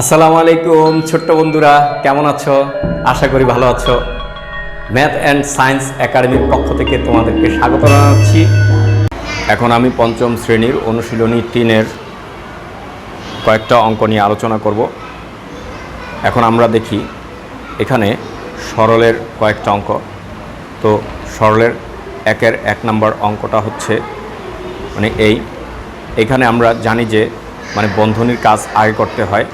আসসালামু আলাইকুম, ছোট্ট বন্ধুরা, কেমন আছো? আশা করি ভালো আছো। ম্যাথ অ্যান্ড সায়েন্স একাডেমির পক্ষ থেকে তোমাদেরকে স্বাগত জানাচ্ছি। এখন আমি পঞ্চম শ্রেণির অনুশীলনী তিনের কয়েকটা অঙ্ক নিয়ে আলোচনা করব। এখন আমরা দেখি, এখানে সরলের কয়েকটা অঙ্ক। তো সরলের একের এক নম্বর অঙ্কটা হচ্ছে মানে এই। এখানে আমরা জানি যে মানে বন্ধনীর কাজ আগে করতে হয়।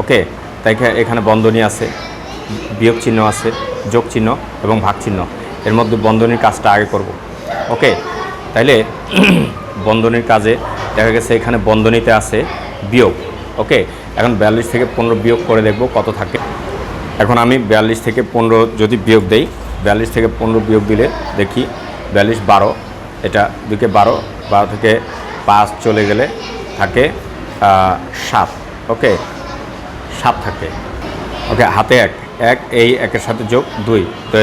ওকে, তাই এখানে বন্ধনী আছে, বিয়োগ চিহ্ন আছে, যোগ চিহ্ন এবং ভাগ চিহ্ন। এর মধ্যে বন্ধনীর কাজটা আগে করব। ওকে, তাইলে বন্ধনীর কাজে দেখা গেছে এখানে বন্ধনীতে আছে বিয়োগ। ওকে, এখন বিয়াল্লিশ থেকে পনেরো বিয়োগ করে দেখব কত থাকে। এখন আমি বিয়াল্লিশ থেকে পনেরো যদি বিয়োগ দেই, বিয়াল্লিশ থেকে পনেরো বিয়োগ দিলে দেখি বিয়াল্লিশ বারো, এটা দুকে বারো বারো থেকে পাঁচ চলে গেলে থাকে সাত। ওকে সাত থাকে। ওকে, হাতে এক এক, এই একের সাথে যোগ দুই। তো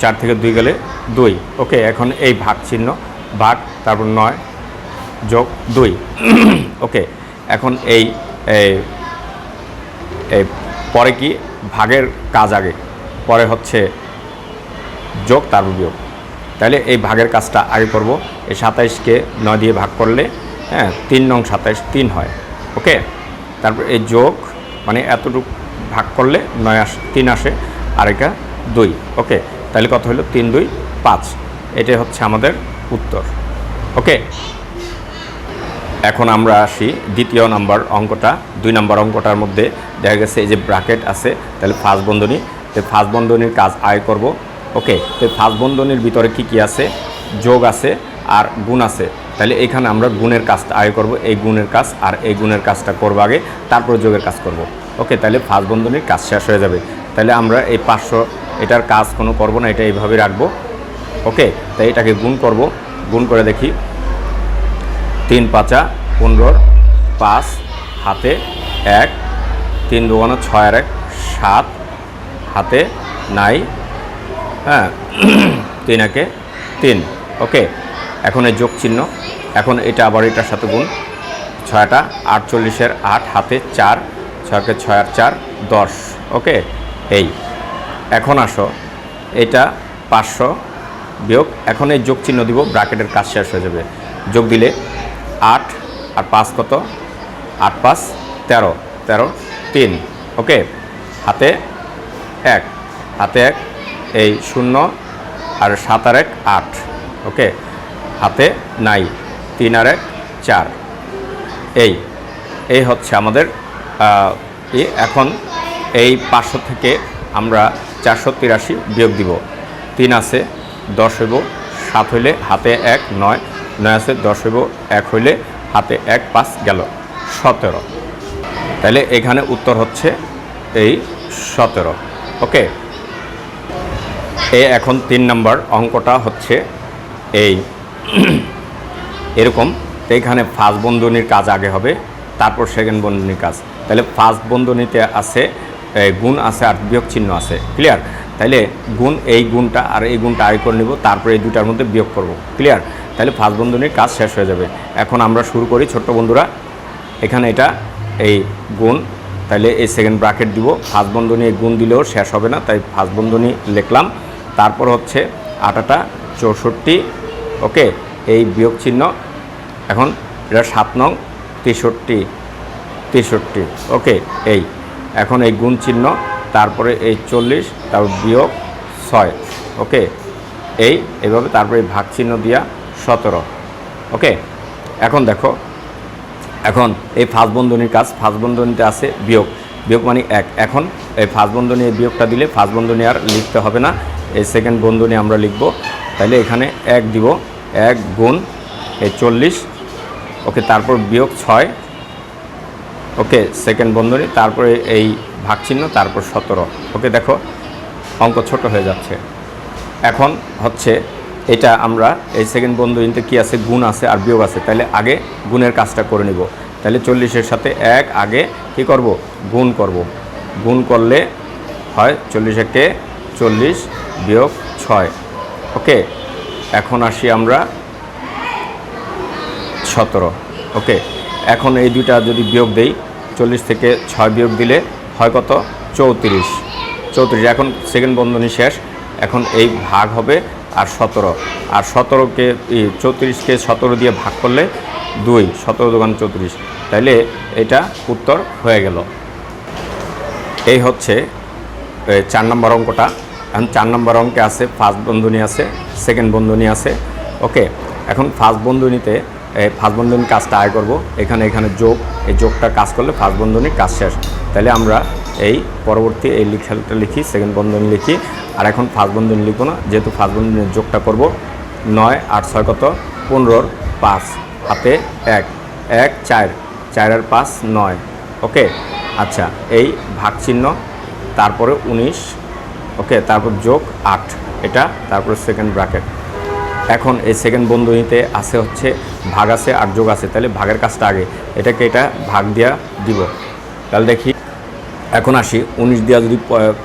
চার থেকে দুই গেলে দুই। ওকে, এখন এই ভাগ চিহ্ন, ভাগ, তারপর নয়, যোগ দুই। ওকে, এখন এই, পরে কি? ভাগের কাজ আগে। পরে হচ্ছে যোগ, তারপর বিয়োগ। তাহলে এই ভাগের কাজটা আগে করব। এই সাতাইশকে নয় দিয়ে ভাগ করলে হ্যাঁ তিন নং সাতাইশ তিন হয়। ওকে, তারপর এই যোগ মানে এতটুকু ভাগ করলে নয় আসে, তিন আসে আর এটা দুই। ওকে, তাহলে কত হলো? তিন, দুই, পাঁচ। এটাই হচ্ছে আমাদের উত্তর। ওকে, এখন আমরা আসি দ্বিতীয় নাম্বার অঙ্কটা। দুই নাম্বার অঙ্কটার মধ্যে দেখা গেছে এই যে ব্র্যাকেট আছে, তাহলে ফাঁস বন্ধনী। তো ফাঁস বন্ধনীর কাজ আয় করব। ওকে, তো ফাঁস বন্ধনীর ভিতরে কি কি আছে? যোগ আছে আর গুণ আছে। তাহলে এখানে আমরা গুণের কাজটা আয় করব, এই গুণের কাজ আর এই গুণের কাজটা করব আগে, তারপর যোগের কাজ করব। ওকে, তাহলে ফার্স্ট বন্ধনীর কাজ শেষ হয়ে যাবে। তাহলে আমরা এই পাঁচশো, এটার কাজ কোনো করব না, এটা এইভাবে রাখব। ওকে, তাই এটাকে গুণ করব। গুণ করে দেখি। তিন পাঁচা পনেরোর পাঁচ, হাতে এক, তিন দুগানো ছয় আর এক, সাত, হাতে নাই হ্যাঁ তিন একে তিন। ওকে, এখন এই যোগ চিহ্ন, এখন এটা আবার এটার সাথে গুণ। ছয়টা, আটচল্লিশের আট, হাতে চার ছয়কে ছয় আর চার, দশ। ওকে? এই। এখন আসো। এটা পাঁচশো বিয়োগ। এখন এই যোগ চিহ্ন দিব, ব্র্যাকেটের কাজ শেষ হয়ে যাবে। যোগ দিলে আট আর পাঁচ কত? আট পাঁচ, তেরো। তেরো, তিন। ওকে? হাতে এক। হাতে এক, এই শূন্য আর সাত আর এক, আট। ওকে? হাতে নাই, তিন আর এক, চার। এই। এই হচ্ছে আমাদের এখন এই পাঁচশো থেকে আমরা চারশো তিরাশি বিয়োগ দিব। তিন আছে, দশ হইব, সাত হইলে হাতে এক, নয় নয় আছে, দশ হইব, এক হইলে হাতে এক, পাঁচ গেল। সতেরো। তাহলে এখানে উত্তর হচ্ছে এই সতেরো। ওকে? এ এখন তিন নম্বর অঙ্কটা হচ্ছে এই। এরকম। তো এখানে ফার্স্ট বন্ধনীর কাজ আগে হবে। তারপর সেকেন্ড বন্ধনীর কাজ। তাহলে ফার্স্ট বন্ধনীতে আছে গুণ আছে আর বিয়োগ চিহ্ন আছে। ক্লিয়ার তাহলে গুণ, এই গুণটা আর এই গুণটা আয় করে নিব, তারপরে এই দুটার মধ্যে বিয়োগ করব। ক্লিয়ার তাহলে ফার্স্ট বন্ধনীর কাজ শেষ হয়ে যাবে। এখন আমরা শুরু করি, ছোট্ট বন্ধুরা, এখানে এটা, এই গুণ, তাহলে এই সেকেন্ড ব্রাকেট দিব। ফার্স্ট বন্ধনী গুণ দিলেও শেষ হবে না, তাই ফার্স্ট বন্ধনী লিখলাম। তারপর হচ্ছে আটাটা, চৌষট্টি, ওকে, এই বিয়োগ চিহ্ন। এখন এটা সাত নং তেষট্টি তেষট্টি। ওকে, এই। এখন এই গুণ চিহ্ন, তারপরে এই চল্লিশ তারপর বিয়োগ ছয়। ওকে, এই, এভাবে তারপরে ভাগ চিহ্ন দিয়া সতেরো। ওকে, এখন দেখো, এখন এই ফার্স্ট বন্ধনীর কাজ ফার্স্ট বন্ধনীতে আছে বিয়োগ। বিয়োগ মানে এক। এখন এই ফার্স্ট বন্ধনী এই বিয়োগটা দিলে ফার্স্ট বন্ধনী আর লিখতে হবে না। এই সেকেন্ড বন্ধনী আমরা লিখব। তাহলে এখানে এক দিব। এক গুণ এই চল্লিশ ওকে, তারপর বিয়োগ ছয়। ওকে সেকেন্ড বন্ধনী, তারপরে এই ভাগ চিহ্ন তারপর সতেরো। ওকে, দেখো, অঙ্ক ছোট হয়ে যাচ্ছে। এখন হচ্ছে, এটা আমরা এই সেকেন্ড বন্ধনীতে কি আছে? গুণ আছে আর বিয়োগ আছে। তাহলে আগে গুণের কাজটা করে নিব। তাহলে চল্লিশের সাথে এক, আগে কি করব? গুণ করব। গুণ করলে হয় চল্লিশ একে চল্লিশ বিয়োগ ছয়। ওকে, এখন আসি আমরা সতেরো। ওকে, এখন এই দুইটা যদি বিয়োগ দেই, চল্লিশ থেকে ছয় বিয়োগ দিলে হয় কত? চৌত্রিশ। চৌত্রিশ, এখন সেকেন্ড বন্ধনী শেষ। এখন এই ভাগ হবে আর সতেরো। আর সতেরোকে চৌত্রিশকে সতেরো দিয়ে ভাগ করলে দুই, সতেরো দোকান চৌত্রিশ। তাইলে এটা উত্তর হয়ে গেল। এই হচ্ছে চার নম্বর অঙ্কটা। এখন চার নম্বর অঙ্কে আছে ফার্স্ট বন্ধনী আছে সেকেন্ড বন্ধনী আছে। ওকে, এখন ফার্স্ট বন্ধনীতে ফার্স্ট বন্ধনীর কাজটা আয় করব। এখানে এখানে যোগ, এই যোগটা কাজ করলে ফার্স্ট বন্ধনীর কাজ শেষ। তাহলে আমরা এই পরবর্তী এই লিখাটা লিখি সেকেন্ড বন্ধনী লিখি, আর এখন ফার্স্ট বন্ধনী লিখব না, যেহেতু ফার্স্ট বন্ধনীর যোগটা করব, নয় আট ছয় কত? পনেরোর পাঁচ, হাতে এক এক, চার চার আর পাঁচ, নয়। ওকে? আচ্ছা এই ভাগ চিহ্ন তারপরে উনিশ, ওকে? তারপর যোগ আট, এটা, তারপরে সেকেন্ড ব্র্যাকেট এখন এই সেকেন্ড বন্ধনীতে আছে হচ্ছে ভাগ আছে আর যোগ আছে। তাহলে ভাগের কাজটা আগে। এটাকে এটা ভাগ দিয়া দিব। তাহলে দেখি, এখন আসি, উনিশ দিয়া যদি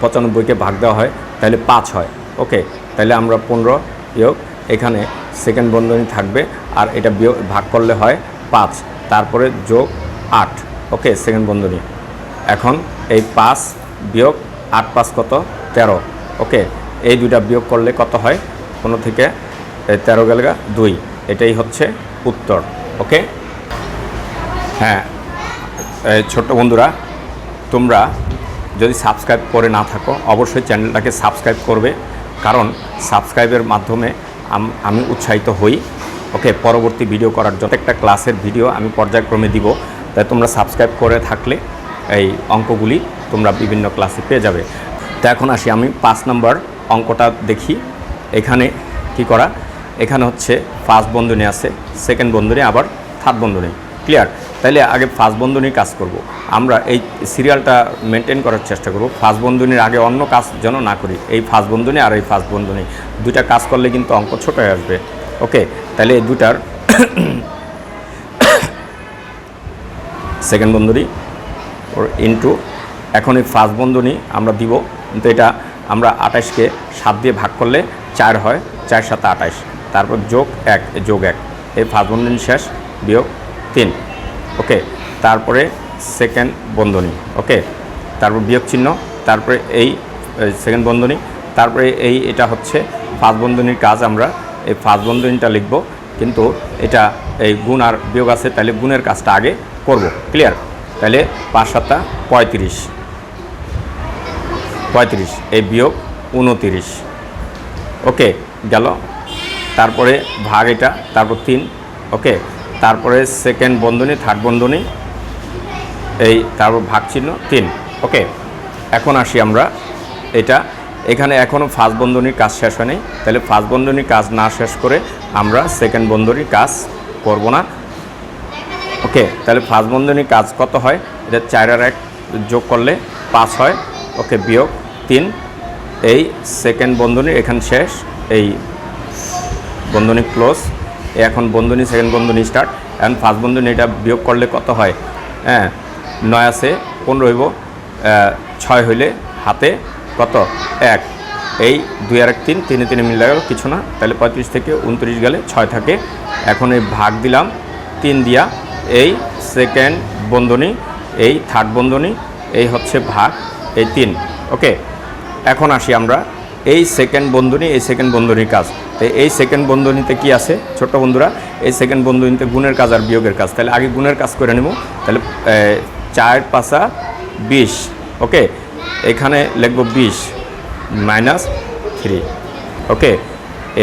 পঁচানব্বইকে ভাগ দেওয়া হয়, তাহলে পাঁচ হয়। ওকে, তাহলে আমরা পনেরো বিয়োগ, এখানে সেকেন্ড বন্ধনী থাকবে, আর এটা ভাগ করলে হয় পাঁচ। তারপরে যোগ আট। ওকে সেকেন্ড বন্ধনী। এখন এই পাঁচ বিয়োগ আট পাঁচ কত? তেরো। ওকে, এই দুইটা বিয়োগ করলে কত হয়? কোনো থেকে তেরো গেলে গা? দুই। এটাই হচ্ছে উত্তর, ওকে? হ্যাঁ ছোট্ট বন্ধুরা, তোমরা যদি সাবস্ক্রাইব করে না থাকো, অবশ্যই চ্যানেলটাকে সাবস্ক্রাইব করবে, কারণ সাবস্ক্রাইবের মাধ্যমে আম- আমি উৎসাহিত হই, ওকে? পরবর্তী ভিডিও করার জন্য একটা ক্লাসের ভিডিও আমি পর্যায়ক্রমে দিব, তাই তোমরা সাবস্ক্রাইব করে থাকলে এই অঙ্কগুলি তোমরা বিভিন্ন ক্লাসে পেয়ে যাবে। তো এখন আসি, আমি পাঁচ নম্বর অঙ্কটা দেখি, এখানে কি করা? এখানে হচ্ছে ফার্স্ট বন্ধনী আছে সেকেন্ড বন্ধনী, আবার থার্ড বন্ধনী। ক্লিয়ার তাইলে আগে ফার্স্ট বন্ধনীর কাজ করব। আমরা এই সিরিয়ালটা মেনটেন করার চেষ্টা করব। ফার্স্ট বন্ধনীর আগে অন্য কাজ যেন না করি। এই ফার্স্ট বন্ধনী আর এই ফার্স্ট বন্ধনী। দুইটা কাজ করলে কিন্তু অঙ্ক ছোট হয়ে আসবে। ওকে তাহলে এই দুটার সেকেন্ড বন্ধনী ওর ইন্টু এখন এই ফার্স্ট বন্ধনী আমরা দিব। কিন্তু এটা আমরা আঠাশকে সাত দিয়ে ভাগ করলে চার হয়। চার সাথে আঠাশ তারপর যোগ এক যোগ এক। এই ফার্স্ট বন্ধনী শেষ, বিয়োগ তিন। ওকে, তারপরে সেকেন্ড বন্ধনী, ওকে, তারপর বিয়োগ চিহ্ন, তারপরে এই সেকেন্ড বন্ধনী, তারপরে এই, এটা হচ্ছে ফার্স্ট বন্ধনীর কাজ আমরা এই ফার্স্ট বন্ধনীটা লিখব, কিন্তু এটা এই গুণ আর বিয়োগ আছে, তাহলে গুণের কাজটা আগে করব। ক্লিয়ার তাহলে পাঁচ সাতটা পঁয়ত্রিশ। পঁয়ত্রিশ, এই বিয়োগ উনতিরিশ। ওকে, গেল। তারপরে ভাগ এটা, তারপর তিন, ওকে? তারপরে সেকেন্ড বন্ধনী থার্ড বন্ধনী, এই তারপর ভাগ চিহ্ন, তিন, ওকে? এখন আসি আমরা, এটা, এখানে এখনও ফার্স্ট বন্ধনীর কাজ শেষ হয়নি, তাহলে ফার্স্ট বন্ধনীর কাজ না শেষ করে আমরা সেকেন্ড বন্ধনীর কাজ করব না, ওকে? তাহলে ফার্স্ট বন্ধনীর কাজ কত হয়? এটা চার আর এক যোগ করলে পাঁচ হয়, ওকে? বিয়োগ তিন, এই সেকেন্ড বন্ধনী এখান শেষ, এই বন্ধনী ক্লোজ। এখন বন্ধনী সেকেন্ড বন্ধনী স্টার্ট এখন ফার্স্ট বন্ধনী এটা বিয়োগ করলে কত হয়? হ্যাঁ নয় আছে, পনেরো হইব। ছয় হইলে হাতে কত? এক। এই দুই আর এক তিন, তিনে তিনে মিলে গেল, কিছু না। তাহলে পঁয়ত্রিশ থেকে উনত্রিশ গেলে ছয় থাকে। এখন এই ভাগ দিলাম, তিন দিয়া। এই সেকেন্ড বন্ধনী, এই থার্ড বন্ধনী, এই হচ্ছে ভাগ, এই তিন। ওকে, এখন আসি আমরা এই সেকেন্ড বন্ধনী, এই সেকেন্ড বন্ধনীর কাজ। তো এই সেকেন্ড বন্ধনীতে কি আছে? ছোট্ট বন্ধুরা, এই সেকেন্ড বন্ধনীতে গুণের কাজ আর বিয়োগের কাজ। তাহলে আগে গুণের কাজ করে নেব। তাহলে চার পাঁচা বিশ, ওকে? এখানে লিখব বিশ মাইনাস থ্রি, ওকে?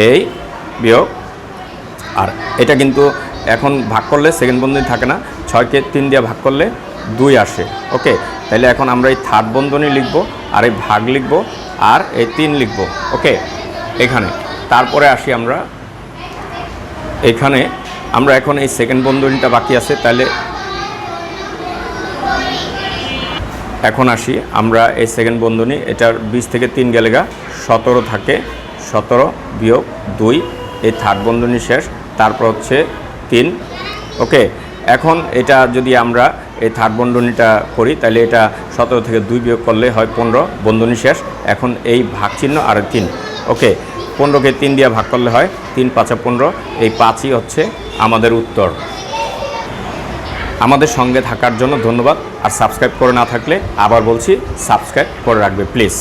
এই বিয়োগ, আর এটা কিন্তু এখন ভাগ করলে সেকেন্ড বন্ধনী থাকে না। ছয়কে তিন দিয়ে ভাগ করলে দুই আসে, ওকে? তাহলে এখন আমরা এই থার্ড বন্ধনী লিখব, আর এই ভাগ লিখব আর এই তিন লিখব। ওকে? এখানে। তারপরে আসি আমরা। এখানে আমরা এখন এই সেকেন্ড বন্ধনীটা বাকি আছে, তাহলে এখন আসি আমরা এই সেকেন্ড বন্ধনী, এটার বিশ থেকে তিন গেলে গা, সতেরো থাকে, সতেরো বিয়োগ দুই, এই থার্ড বন্ধনী শেষ, তারপর হচ্ছে তিন। ওকে? এখন এটা যদি আমরা এই থার্ড বন্ধনীটা করি তাহলে এটা সতেরো থেকে দুই বিয়োগ করলে হয় পনেরো, বন্ধনী শেষ। এখন এই ভাগ চিহ্ন আর তিন। ওকে, পনেরোকে তিন দিয়ে ভাগ করলে হয় তিন পাঁচা পনেরো। এই পাঁচই হচ্ছে আমাদের উত্তর। আমাদের সঙ্গে থাকার জন্য ধন্যবাদ। আর সাবস্ক্রাইব করে না থাকলে আবার বলছি, সাবস্ক্রাইব করে রাখবে, প্লিজ।